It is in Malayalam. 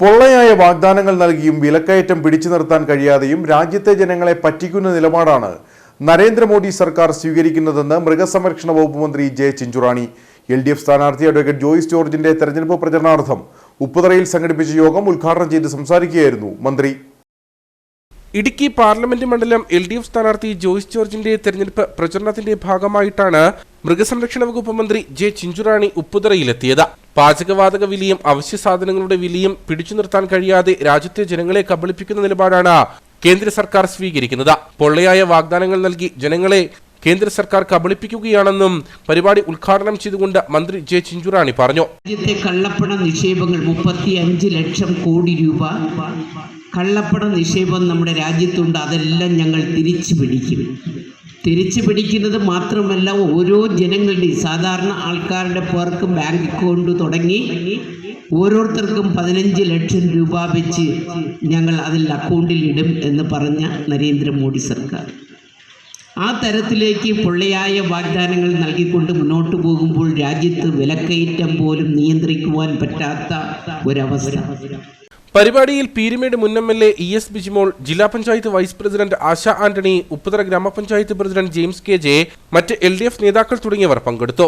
പൊള്ളയായ വാഗ്ദാനങ്ങൾ നൽകിയും വിലക്കയറ്റം പിടിച്ചു നിർത്താൻ കഴിയാതെയും രാജ്യത്തെ ജനങ്ങളെ പറ്റിക്കുന്ന നിലപാടാണ് നരേന്ദ്രമോദി സർക്കാർ സ്വീകരിക്കുന്നതെന്ന് മൃഗസംരക്ഷണ വകുപ്പ് മന്ത്രി J Chinchurani. L D F സ്ഥാനാർത്ഥി അഡ്വക്കേറ്റ് ജോയിസ് ജോർജിന്റെ തെരഞ്ഞെടുപ്പ് പ്രചരണാർത്ഥം ഉപ്പുതറയിൽ സംഘടിപ്പിച്ച യോഗം ഉദ്ഘാടനം ചെയ്ത് സംസാരിക്കുകയായിരുന്നു മന്ത്രി. ഇടുക്കി പാർലമെന്റ് മണ്ഡലം എൽ ഡി എഫ് സ്ഥാനാർത്ഥി ജോയിസ് ജോർജിന്റെ തെരഞ്ഞെടുപ്പ് പ്രചരണത്തിന്റെ ഭാഗമായിട്ടാണ് മൃഗസംരക്ഷണ വകുപ്പ് മന്ത്രി ജെ ചിഞ്ചുറാണി ഉപ്പുതറയിലെത്തിയത്. പാചകവാതക വിലയും അവശ്യ സാധനങ്ങളുടെ വിലയും പിടിച്ചു നിർത്താൻ കഴിയാതെ രാജ്യത്തെ ജനങ്ങളെ കബളിപ്പിക്കുന്ന നിലപാടാണ് കേന്ദ്ര സർക്കാർ സ്വീകരിക്കുന്നത്. പൊള്ളയായ വാഗ്ദാനങ്ങൾ നൽകി ജനങ്ങളെ കേന്ദ്ര സർക്കാർ കബളിപ്പിക്കുകയാണെന്നും പരിപാടി ഉദ്ഘാടനം ചെയ്തുകൊണ്ട് മന്ത്രി ജെ ചിഞ്ചുറാണി പറഞ്ഞു. രാജ്യത്തെ കള്ളപ്പണ നിക്ഷേപങ്ങൾ മുപ്പത്തി അഞ്ച് ലക്ഷം കോടി രൂപ. കള്ളപ്പണ നിക്ഷേപം നമ്മുടെ രാജ്യത്തുണ്ട്. അതെല്ലാം ഞങ്ങൾ തിരിച്ചു പിടിക്കും. തിരിച്ചു പിടിക്കുന്നത് മാത്രമല്ല ഓരോ ജനങ്ങളുടെയും സാധാരണ ആൾക്കാരുടെ പേർക്ക് ബാങ്ക് അക്കൗണ്ട് തുടങ്ങി ഓരോരുത്തർക്കും പതിനഞ്ച് ലക്ഷം രൂപ വെച്ച് ഞങ്ങൾ അതിൽ അക്കൗണ്ടിൽ ഇടും എന്ന് പറഞ്ഞ നരേന്ദ്രമോദി സർക്കാർ. ആ തരത്തിലേക്ക് പൊള്ളയായ വാഗ്ദാനങ്ങൾ നൽകിക്കൊണ്ട് മുന്നോട്ട് പോകുമ്പോൾ രാജ്യത്ത് വിലക്കയറ്റം പോലും നിയന്ത്രിക്കുവാൻ പറ്റാത്ത ഒരവസ്ഥ. പരിപാടിയിൽ പീരുമേട് മുൻ M L A E S Bijimol ജില്ലാ പഞ്ചായത്ത് വൈസ് പ്രസിഡന്റ് ആശ ആന്റണി ഉപ്പുതറ ഗ്രാമപഞ്ചായത്ത് പ്രസിഡന്റ് ജെയിംസ് കെ ജെ മറ്റ് എൽ നേതാക്കൾ തുടങ്ങിയവർ പങ്കെടുത്തു.